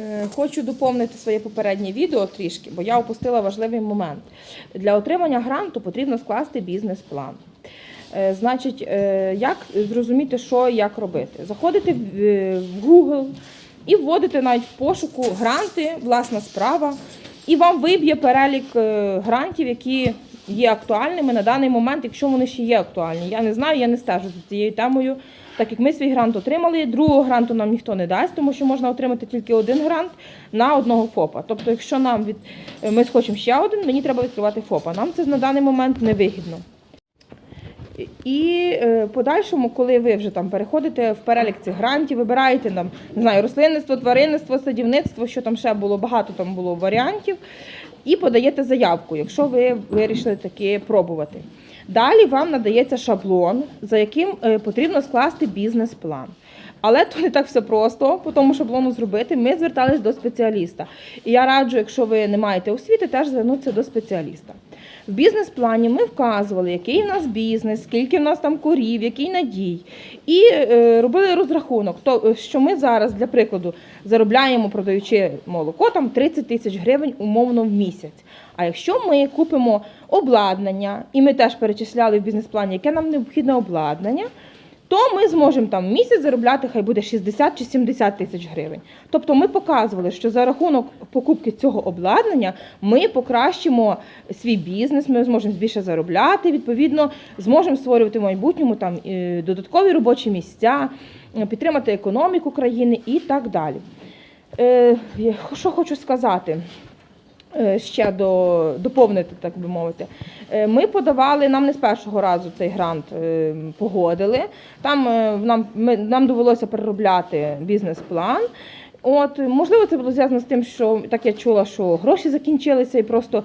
Е, Хочу доповнити своє попереднє відео трішки, бо я опустила важливий момент. Для отримання гранту потрібно скласти бізнес-план. Е, Значить, е, як зрозуміти, що і як робити? Заходите в Google і вводите навіть в пошуку гранти, власна справа, і вам виб'є перелік грантів, які є актуальними на даний момент, якщо вони ще є актуальні. Я не знаю, я не стежу за цією темою. Так як ми свій грант отримали, другого гранту нам ніхто не дасть, тому що можна отримати тільки один грант на одного ФОПа. Тобто, якщо нам від ми схочемо ще один, мені треба відкривати ФОПа. Нам це на даний момент не вигідно. І е, подальшому, коли ви вже там переходите в перелік цих грантів, вибираєте там, не знаю, рослинництво, тваринництво, садівництво, що там ще було, багато там було варіантів, і подаєте заявку, якщо ви вирішили таки пробувати. Далі вам надається шаблон, за яким е, потрібно скласти бізнес-план. Але то не так все просто по тому шаблону зробити. Ми звертались до спеціаліста. І я раджу, якщо ви не маєте освіти, теж звернутися до спеціаліста. В бізнес-плані ми вказували, який в нас бізнес, скільки в нас там корів, який надій. І е, робили розрахунок, то, що ми зараз, для прикладу, заробляємо, продаючи молоко, там 30 тисяч гривень умовно в місяць. А якщо ми купимо обладнання, і ми теж перечисляли в бізнес-плані, яке нам необхідне обладнання, то ми зможемо там місяць заробляти, хай буде 60 чи 70 тисяч гривень. Тобто ми показували, що за рахунок покупки цього обладнання ми покращимо свій бізнес, ми зможемо більше заробляти, відповідно, зможемо створювати в майбутньому там е, додаткові робочі місця, е, підтримати економіку країни і так далі. Е, Що хочу сказати? Е, Ще до, доповнити, так би мовити. Е, Ми подавали, нам не з першого разу цей грант е, погодили. Там нам, ми, нам довелося переробляти бізнес-план. От, можливо, це було зв'язано з тим, що так я чула, що гроші закінчилися, і просто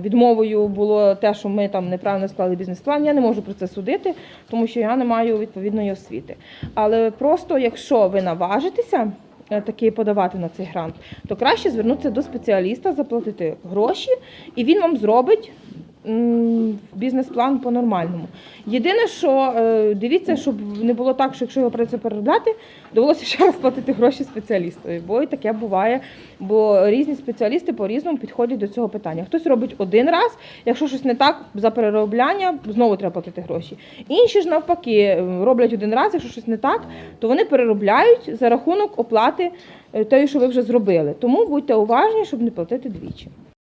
відмовою було те, що ми там неправильно склали бізнес-план. Я не можу про це судити, тому що я не маю відповідної освіти. Але просто, якщо ви наважитеся е, таки подавати на цей грант, то краще звернутися до спеціаліста, заплатити гроші, і він вам зробить бізнес-план по-нормальному. Єдине, що е, дивіться, щоб не було так, що якщо його придеться переробляти, довелося ще раз платити гроші спеціалістові. Бо і таке буває. Бо різні спеціалісти по-різному підходять до цього питання. Хтось робить один раз, якщо щось не так за переробляння, знову треба платити гроші. Інші ж навпаки роблять один раз, якщо щось не так, то вони переробляють за рахунок оплати е, тої, що ви вже зробили. Тому будьте уважні, щоб не платити двічі.